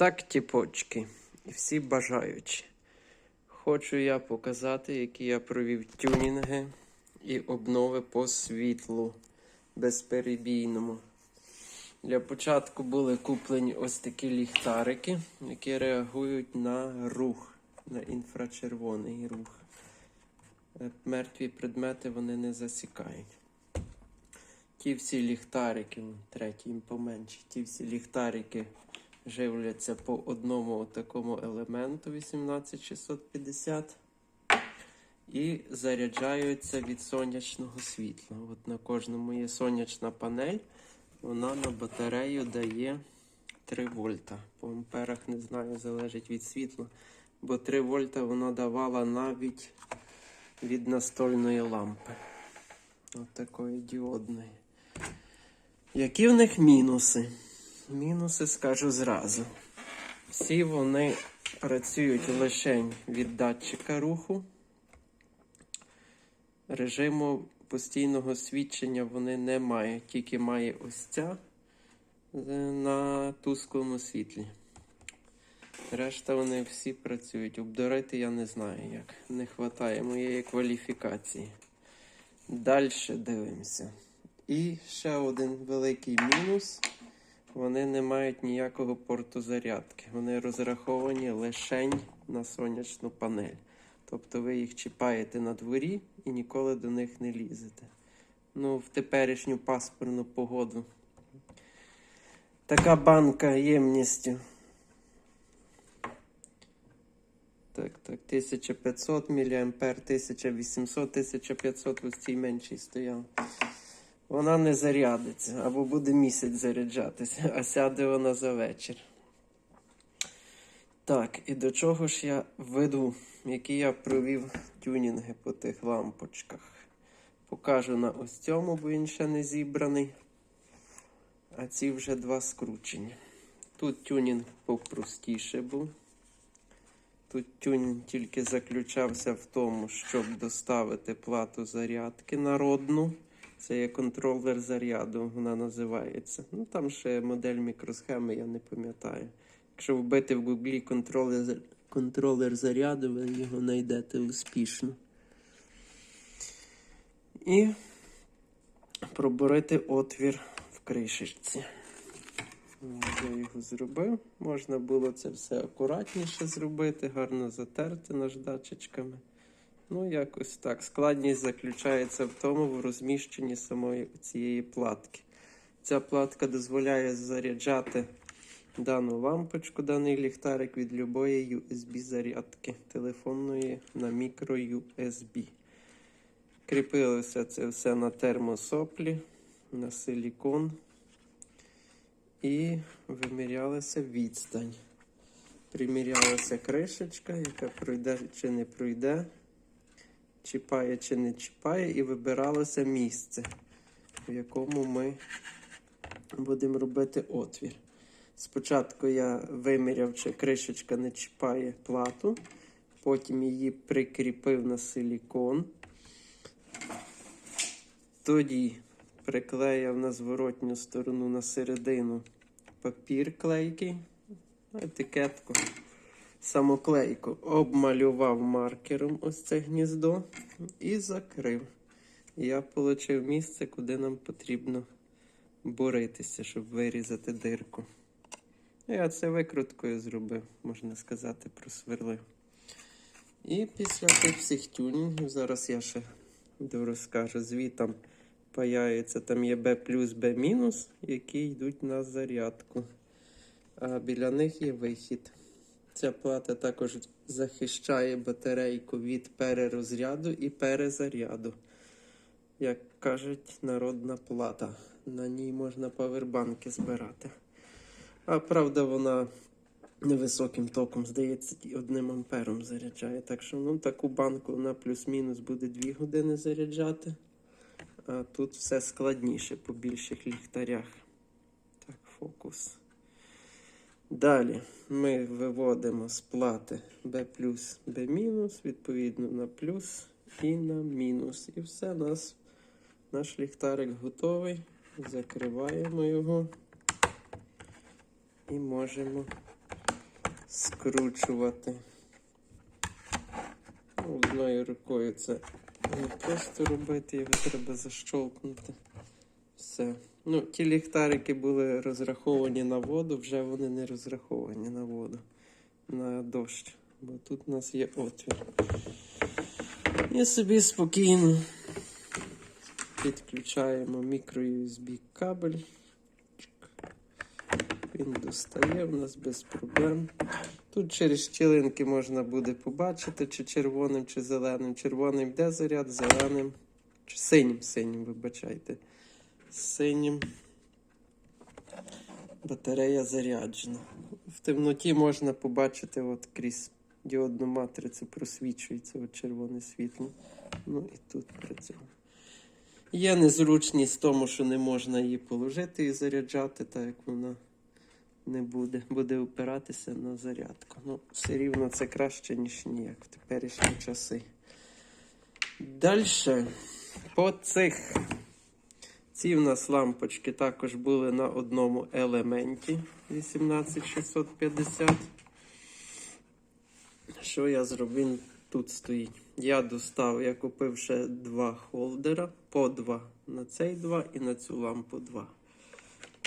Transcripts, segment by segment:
Так, тіпочки, і всі бажаючі. Хочу я показати, які я провів тюнінги і обнови по світлу безперебійному. Для початку були куплені ось такі ліхтарики, які реагують на рух, на інфрачервоний рух. Е, Мертві предмети вони не засікають. Ті всі ліхтарики, третій поменше, ті всі ліхтарики живляться по одному такому елементу 18650 і заряджаються від сонячного світла. От на кожному є сонячна панель, вона на батарею дає 3 вольта. По амперах не знаю, залежить від світла, бо 3 вольта вона давала навіть від настольної лампи. От такої діодної. Які в них мінуси? Мінуси скажу зразу. Всі вони працюють лише від датчика руху. Режиму постійного свідчення вони не мають, тільки має ось ця на тусклому світлі. Решта вони всі працюють. Обдурити я не знаю як. Не вистачає моєї кваліфікації. Далі дивимося. І ще один великий мінус. Вони не мають ніякого порту зарядки. Вони розраховані лише на сонячну панель. Тобто ви їх чіпаєте на дворі і ніколи до них не лізете. Ну, в теперішню паспорну погоду. Така банка ємністю. Так, так, 1500 мА, 1800, 1500 ось цій меншій стояв. Вона не зарядиться або буде місяць заряджатися, а сяде вона за вечір. Так, і до чого ж я веду, які я провів тюнінги по тих лампочках. Покажу на ось цьому, бо він ще не зібраний. А ці вже два скручені. Тут тюнінг попростіше був. Тут тюнінг тільки заключався в тому, щоб доставити плату зарядки народну. Це є контролер заряду, вона називається. Ну там ще модель мікросхеми, я не пам'ятаю. Якщо вбити в гуглі контролер, контролер заряду, ви його знайдете успішно. І пробурити отвір в кришечці. Я його зробив. Можна було це все акуратніше зробити, гарно затерти наждачечками. Ну, якось так. Складність заключається в тому в розміщенні самої цієї платки. Ця платка дозволяє заряджати дану лампочку, даний ліхтарик від любої USB-зарядки телефонної на мікро USB. Кріпилося це все на термосоплі, на силікон і вимірялася відстань. Примірялася кришечка, яка пройде чи не пройде чіпає чи не чіпає, і вибиралося місце, в якому ми будемо робити отвір. Спочатку я виміряв, чи кришечка не чіпає плату, потім її прикріпив на силікон. Тоді приклеїв на зворотню сторону на середину папір клейкий, етикетку самоклейку обмалював маркером ось це гніздо і закрив. Я отримав місце, куди нам потрібно боритися, щоб вирізати дирку. Я це викруткою зробив, можна сказати, просверлив. І після тих всіх тюнінгів, зараз я ще розкажу, звітом паяється, там є B плюс, B мінус, які йдуть на зарядку. А біля них є вихід. Ця плата також захищає батарейку від перерозряду і перезаряду. Як кажуть, народна плата. На ній можна павербанки збирати. А правда, вона невисоким током, здається, одним ампером заряджає. Так що ну, таку банку на плюс-мінус буде 2 години заряджати. А тут все складніше по більших ліхтарях. Так, фокус. Далі ми виводимо з плати B плюс B відповідно на плюс і на мінус. І все, нас, наш ліхтарик готовий. Закриваємо його і можемо скручувати. Одною рукою це не просто робити, його треба защолкнути. Все. Ну, ті ліхтарики були розраховані на воду, вже вони не розраховані на воду, на дощ. Бо тут у нас є отвір. І собі спокійно підключаємо мікро-USB кабель. Він достає в нас без проблем. Тут через щілинки можна буде побачити, чи червоним, чи зеленим. Червоним йде заряд, зеленим, чи синім, синім, вибачайте. Синім. Батарея заряджена. В темноті можна побачити от крізь діодну матрицю просвічується от червоне світло. Ну і тут працює. Є незручність в тому, що не можна її положити і заряджати, так як вона не буде. Буде опиратися на зарядку. Ну, все рівно це краще, ніж ніяк в теперішні часи. Далі. По цих. Ці в нас лампочки також були на одному елементі 18650. Що я зробив? Тут стоїть. Я достав, я купив ще два холдера, по два. На цей два і на цю лампу два.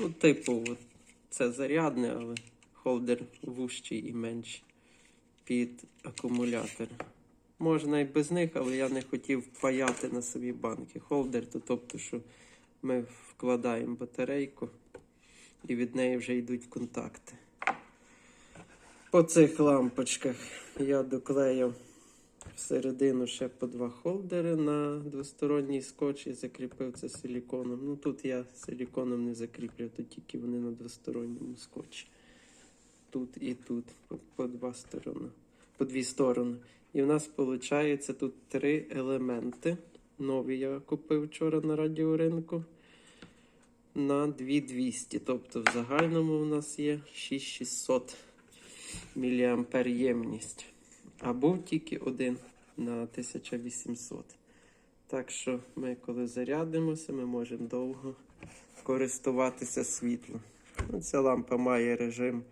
Ну, типу, от, це зарядне, але холдер вущий і менший під акумулятор. Можна і без них, але я не хотів паяти на собі банки. Холдер, то тобто, що ми вкладаємо батарейку і від неї вже йдуть контакти. По цих лампочках я доклеїв всередину ще по два холдери на двосторонній скотч і закріпив це силіконом. Ну тут я силіконом не закріплюю, тут тільки вони на двосторонньому скотчі. Тут і тут, по, по два сторони, по дві сторони. І в нас виходить тут три елементи. Нові я купив вчора на радіоринку на 2200. Тобто в загальному у нас є 6600 мА ємність. А був тільки один на 1800. Так що ми, коли зарядимося, ми можемо довго користуватися світлом. Ну, Ця лампа має режим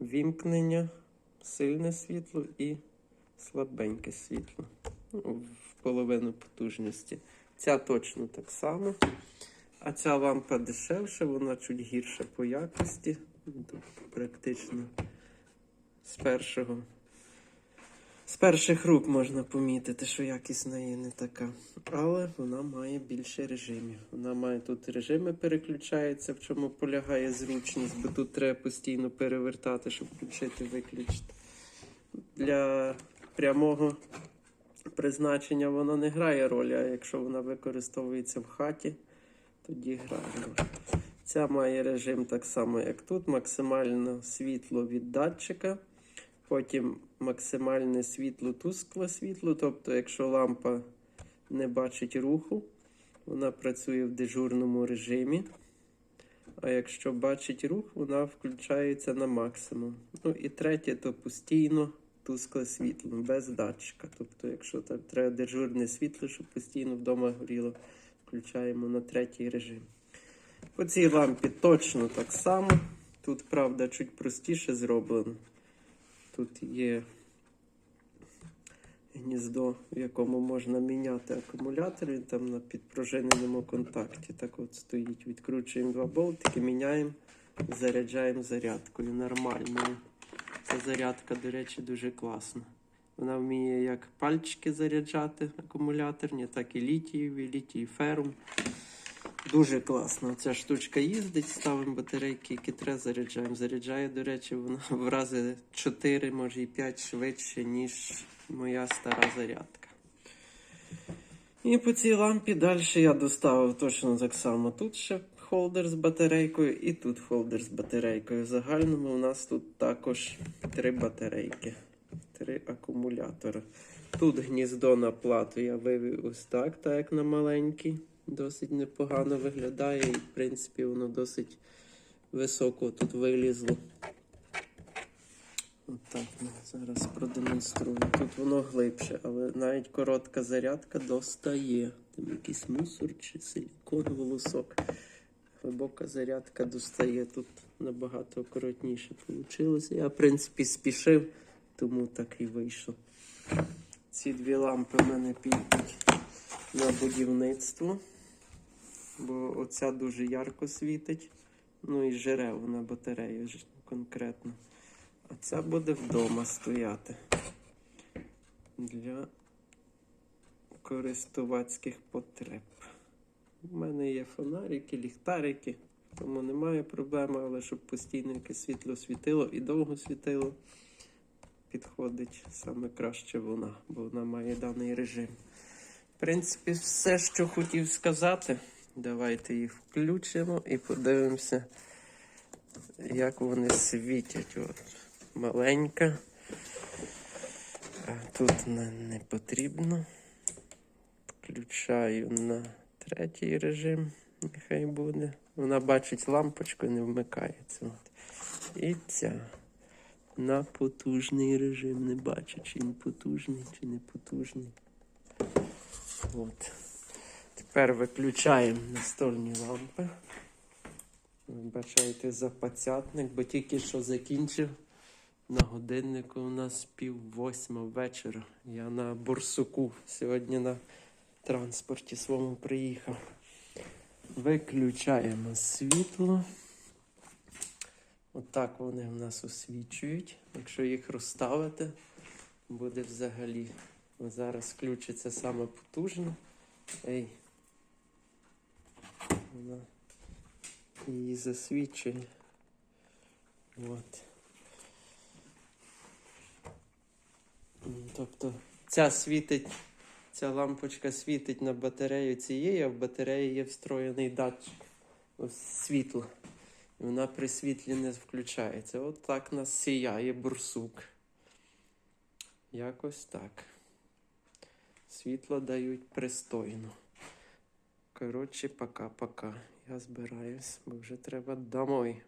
вімкнення, сильне світло і слабеньке світло. Ну, половину потужності. Ця точно так само. А ця лампа дешевша, вона чуть гірша по якості. Практично з першого. З перших рук можна помітити, що якість неї не така. Але вона має більше режимів. Вона має тут режими переключаються, в чому полягає зручність, бо тут треба постійно перевертати, щоб включити виключити. Для прямого призначення вона не грає ролі, а якщо вона використовується в хаті, тоді грає роль. Ця має режим так само, як тут. Максимальне світло від датчика. Потім максимальне світло, тускле світло. Тобто, якщо лампа не бачить руху, вона працює в дежурному режимі. А якщо бачить рух, вона включається на максимум. Ну і третє, то постійно тускле світло, без датчика. Тобто, якщо так треба дежурне світло, щоб постійно вдома горіло, включаємо на третій режим. По цій лампі точно так само. Тут, правда, чуть простіше зроблено. Тут є гніздо, в якому можна міняти акумулятор, він там на підпружиненому контакті. Так от стоїть. Відкручуємо два болтики, міняємо, заряджаємо зарядкою нормальною. Ця зарядка, до речі, дуже класна. Вона вміє як пальчики заряджати акумуляторні, так і літієві, літій ферум. Дуже класно. Ця штучка їздить, ставимо батарейки, які треба заряджаємо. Заряджає, до речі, вона в рази 4, може і 5 швидше, ніж моя стара зарядка. І по цій лампі далі я доставив точно так само. Тут ще холдер з батарейкою і тут холдер з батарейкою. В загальному у нас тут також три батарейки, три акумулятори. Тут гніздо на плату я вивів ось так, так як на маленький. Досить непогано виглядає і, в принципі, воно досить високо тут вилізло. Отак ну, зараз продемонструю. Тут воно глибше, але навіть коротка зарядка достає. Там якийсь мусор чи силікон волосок. Глибока зарядка достає. Тут набагато акуратніше вийшло. Я, в принципі, спішив, тому так і вийшло. Ці дві лампи в мене підуть на будівництво, бо оця дуже ярко світить. Ну і жере вона батарею конкретно. А ця буде вдома стояти для користувацьких потреб. У мене є фонарики, ліхтарики, тому немає проблеми, але щоб постійно якесь світло світило і довго світило, підходить саме краще вона, бо вона має даний режим. В принципі, все, що хотів сказати. Давайте їх включимо і подивимося, як вони світять. От маленька. Тут не, не потрібно. Включаю на третій режим. Нехай буде. Вона бачить лампочку і не вмикається. І ця на потужний режим. Не бачу, чи він потужний, чи не потужний. От. Тепер виключаємо настольні лампи. Вибачайте за пацятник, бо тільки що закінчив. На годиннику у нас пів восьма вечора. Я на Борсуку сьогодні на транспорті своєму приїхав. Виключаємо світло. Отак вони в нас освічують. Якщо їх розставити, буде взагалі. Зараз включиться саме потужно. Ей. Вона її засвічує. От. Тобто ця світить, ця лампочка світить на батарею цієї, а в батареї є встроєний датчик ось світла. І вона при світлі не включається. От так нас сіяє бурсук. Якось так. Світло дають пристойно. Коротше, пока-пока. Я збираюсь, бо вже треба домой.